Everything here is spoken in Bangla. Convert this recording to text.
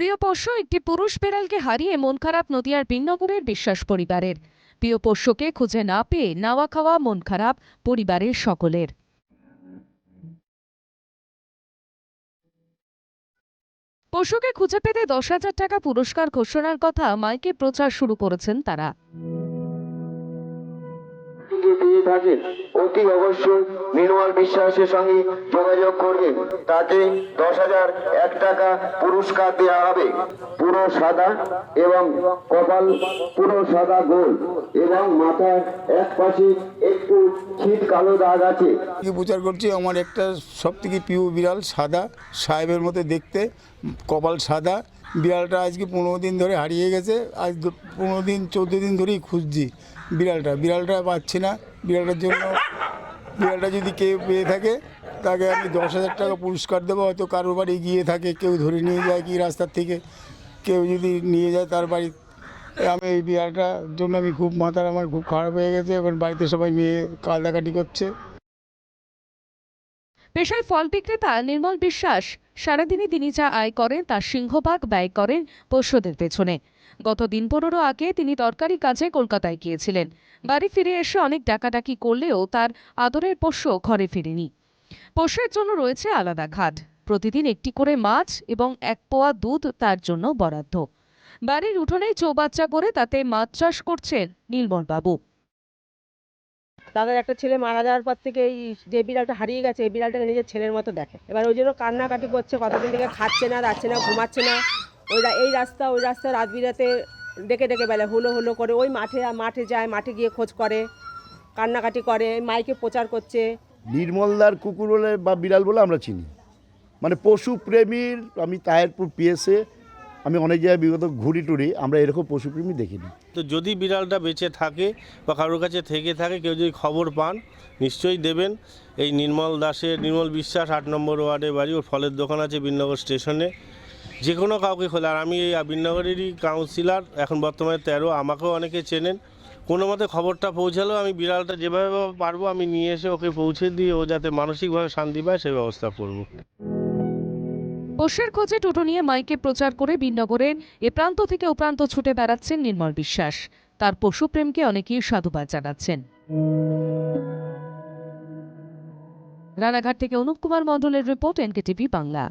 প্রিয় পোষ্য একটি পুরুষ বিড়ালকে হারিয়ে মন খারাপ নদিয়ার বিন্নগরের বিশ্বাস পরিবারের। প্রিয় পোষ্যকে খুঁজে না পেয়ে নাওয়া খাওয়া মন খারাপ পরিবারের সকলের। পশুকে খুঁজে পেতে দশ হাজার টাকা পুরস্কার ঘোষণার কথা মাইকে প্রচার শুরু করেছেন তারা। যদি পেয়ে থাকেন। অতি অবশ্যই নির্মল বিশ্বাসের সঙ্গে যোগাযোগ করবেন। তাকে দশ হাজার এক টাকা পুরস্কার দেওয়া হবে। পুরো সাদা এবং কপাল পুরো সাদা গোল এবং মাথার এক পাশে একটু ছিট কালো দাগ আছে। প্রচার করছি? আমার একটা সব থেকে প্রিয় বিড়াল সাদা, সাহেবের মতো দেখতে। কপাল সাদা। বিড়ালটা আজকে পনেরো দিন ধরে হারিয়ে গেছে। আজ পনেরো দিন, চোদ্দ দিন ধরেই খুঁজছি বিড়ালটা। বিড়ালটা পাচ্ছি না। বিড়ালটার জন্য, বিড়ালটা যদি কেউ পেয়ে থাকে, তাকে আমি দশ হাজার টাকা পুরস্কার দেবো। হয়তো কারোর বাড়ি গিয়ে থাকে, কেউ ধরে নিয়ে যায় কি রাস্তার থেকে, কেউ যদি নিয়ে যায় তার বাড়ি। আমি এই বিড়ালটার জন্য আমি খুব মাথার আমার খুব খারাপ হয়ে গেছে। এখন বাড়িতে সবাই মেয়ে কান্দাকাটি করছে। পেশায় ফল বিক্রেতা নির্মল বিশ্বাস সারাদিনে তিনি যা আয় করেন তার সিংহভাগ ব্যয় করেন পোষ্যদের পেছনে। গত দিন পনেরো আগে তিনি তরকারি কাজে কলকাতায় গিয়েছিলেন। বাড়ি ফিরে এসে অনেক ডাকাডাকি করলেও তার আদরের পোষ্য ঘরে ফেরেনি। পোষ্যের জন্য রয়েছে আলাদা ঘাট। প্রতিদিন একটি করে মাছ এবং এক পোয়া দুধ তার জন্য বরাদ্দ। বাড়ির উঠোনেই চৌবাচ্চা করে তাতে মাছ চাষ করছেন নীলমল বাবু তাদের একটা ছেলে মারা যাওয়ার পর থেকে এই যে বিড়ালটা হারিয়ে গেছে, এই বিড়ালটাকে নিজের ছেলের মতো দেখে। এবার ওই জন্য কান্নাকাটি করছে, কতদিন থেকে খাচ্ছে না, যাচ্ছে না, ঘুমাচ্ছে না। ওই রা- এই রাস্তা ওই রাস্তা রাত বিরাতে ডেকে ডেকে বেলা হুলো হুলো করে। ওই মাঠে মাঠে যায় মাঠে গিয়ে খোঁজ করে কান্নাকাটি করে মাইকে প্রচার করছে। নির্মলদার কুকুর বলে বা বিড়াল বলে আমরা চিনি। মানে পশু প্রেমীর আমি তাহেরপুর পিএসে আমি অনেক জায়গায় বিগত ঘুরি টুরি আমরা এরকম পশুপ্রেমী দেখিনি। তো যদি বিড়ালটা বেঁচে থাকে বা কারোর কাছে থেকে থাকে কেউ যদি খবর পান নিশ্চয়ই দেবেন। এই নির্মল দাসের নির্মল বিশ্বাস আট নম্বর ওয়ার্ডে বাড়ি ওর ফলের দোকান আছে বিনগর স্টেশনে। যে কোনো কাউকে খোলে। আর আমি এই বিনগরেরই কাউন্সিলর এখন বর্তমানে তেরো, আমাকেও অনেকে চেনেন। কোনো মতে খবরটা পৌঁছালেও আমি বিড়ালটা যেভাবে পারব, আমি নিয়ে এসে ওকে পৌঁছে দিয়ে ও যাতে মানসিকভাবে শান্তি পায় সেই ব্যবস্থা করব। পোষ্যের খোঁজে টোটো নিয়ে মাইকে প্রচার করে বিনগরের এ প্রান্ত থেকে ও প্রান্ত ছুটে বেড়াচ্ছেন নির্মল বিশ্বাস। তার পশুপ্রেমকে অনেকেই সাধুবাদ জানাচ্ছেন। রানাঘাট থেকে অনুপ কুমার মণ্ডলের রিপোর্ট, এনকেটিভি বাংলা।